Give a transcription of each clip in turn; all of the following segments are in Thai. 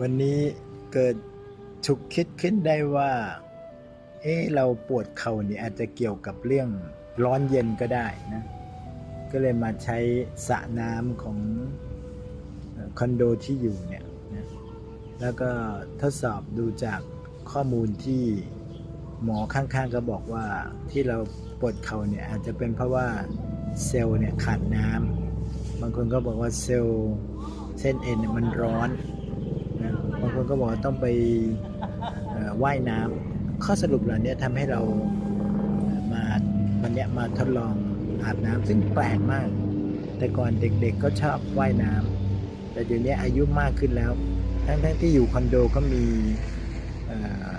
วันนี้เกิดฉุกคิดขึ้นได้ว่า เอ๊ะเราปวดเข่านี่อาจจะเกี่ยวกับเรื่องร้อนเย็นก็ได้นะ ก็เลยมาใช้สระน้ำของคอนโดที่อยู่เนี่ยนะแล้วก็ทดสอบดูจากข้อมูลที่หมอข้างๆก็บอกว่าที่เราปวดเข่าเนี่ยอาจจะเป็นเพราะว่าเซลล์เนี่ยขาดน้ำบางคนก็บอกว่าเซลล์เส้นเอ็นเนี่ยมันร้อนางคนก็บอกว่าต้องไปว่ายน้ำข้อสรุปเหล่านี้ทำให้เรามาวันนี้มาทดลองอาบน้ำซึ่งแปลกมาก แต่ก่อนเด็กๆก็ชอบว่ายน้ำแต่เดี๋ยวนี้อายุมากขึ้นแล้ว ทั้งๆที่อยู่คอนโดก็มี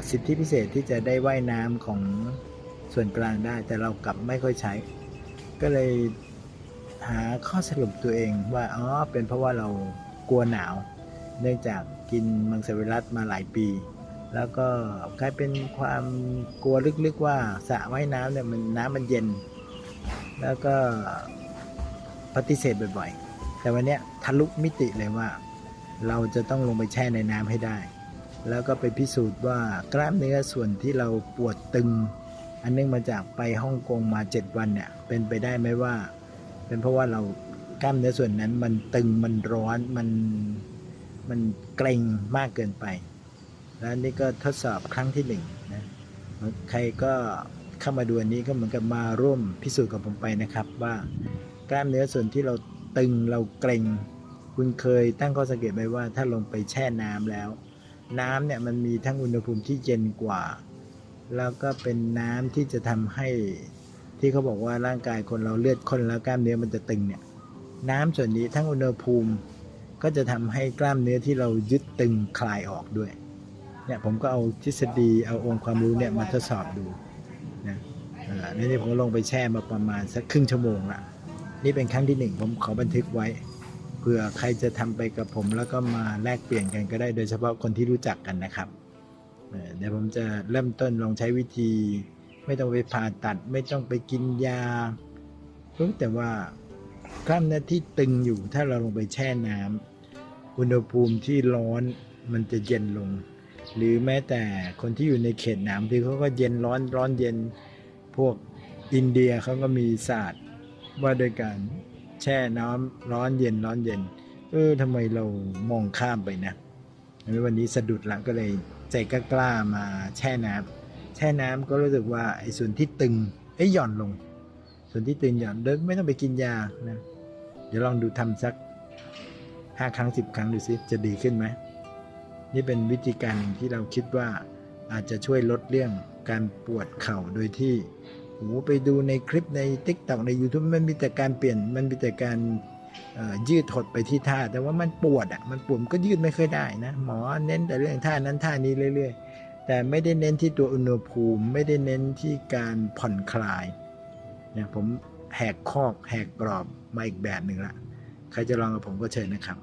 สิทธิพิเศษที่จะได้ว่ายน้ำของส่วนกลางได้ แต่เรากลับไม่ค่อยใช้ ก็เลยหาข้อสรุปตัวเองว่าอ๋อเป็นเพราะว่าเรากลัวหนาว เนื่องจากกินมังสวิรัตมาหลายปี แล้วก็กลายเป็นความกลัวลึกๆว่าสระว่ายน้ำเนี่ยมันน้ำมันเย็น แล้วก็ปฏิเสธบ่อยๆ แต่วันเนี้ยทะลุมิติเลยว่า เราจะต้องลงไปแช่ในน้ำให้ได้ แล้วก็ไปพิสูจน์ว่ากล้ามเนื้อส่วนที่เราปวดตึง อันเนื่องมาจากไปฮ่องกงมา 7 วันเนี่ยเป็นไปได้ไหมว่า เป็นเพราะว่าเรากล้ามเนื้อส่วนนั้นมันตึงมันร้อนมัน มันเกร็งมากเกินไป แล้วนี่ก็ทดสอบครั้งที่หนึ่งนะใครก็เข้ามาดูอันนี้ก็เหมือนกับมาร่วมพิสูจน์กับผมไปนะครับว่ากล้ามเนื้อส่วนที่เราตึงเราเกร็งคุณเคยตั้งข้อสังเกตไหมว่าถ้าลงไปแช่น้ำแล้ว น้ำเนี่ยมันมีทั้งอุณหภูมิที่เย็นกว่า แล้วก็เป็นน้ำที่จะทำให้ที่เขาบอกว่าร่างกายคนเราเลือดข้นแล้วกล้ามเนื้อมันจะตึงเนี่ยน้ำส่วนนี้ทั้งอุณหภูมิ ก็จะทำให้กล้ามเนื้อที่เรายึดตึงคลายออกด้วยเนี่ยผมก็เอาทฤษฎีเอาองค์ความรู้เนี่ยมาทดสอบดูนะเอ่นนี้ผมลงไปแช่มาประมาณสักครึ่งชั่วโมงละนี่เป็นครั้งที่หนึ่งผมขอบันทึกไว้เผื่อใครจะทำไปกับผมแล้วก็มาแลกเปลี่ยนกันก็ได้โดยเฉพาะคนที่รู้จักกันนะครับเอ่อเดี๋ยวผมจะเริ่มต้นลองใช้วิธี ไม่ต้องไปผ่าตัด ไม่ต้องไปกินยารู้แต่ว่า กล้ามเนื้อที่ตึงอยู่ถ้าเราลงไปแช่น้ำอุณหภูมิที่ร้อนมันจะเย็นลง หรือแม้แต่คนที่อยู่ในเขตหนาวที่เขาก็เย็นร้อนร้อนเย็นพวกอินเดียเขาก็มีศาสตร์ว่าโดยการแช่น้ำร้อนเย็นร้อนเย็น เออทำไมเรามองข้ามไปนะวันนี้สะดุดละก็เลยใจกล้ามาแช่น้ำแช่น้ำก็รู้สึกว่าไอ้ส่วนที่ตึงเอ้หย่อนลง ส่วนที่ตึงหย่อนเดินไม่ต้องไปกินยานะ เดี๋ยวลองดูทำสักห้าครั้งสิบครั้งดูสิจะดีขึ้นไหมนี่เป็นวิธีการหนึ่งที่เราคิดว่าอาจจะช่วยลดเรื่องการปวดเข่าโดยที่โอ้ไปดูในคลิปใน t ิ k t o k ใน YouTube มันมีแต่การเปลี่ยนมันมีแต่การยืดหดไปที่ท่า แต่ว่ามันปวดอะมันปวดก็ยืดไม่เคยได้นะ หมอเน้นแต่เรื่องท่านั้นท่านี้เรื่อย ๆ แต่ไม่ได้เน้นที่ตัวอุณหภูมิ ไม่ได้เน้นที่การผ่อนคลายเนี่ยผม แหกคอกแหกกรอบมาอีกแบบหนึ่งละ ใครจะลองกับผมก็เชิญนะครับ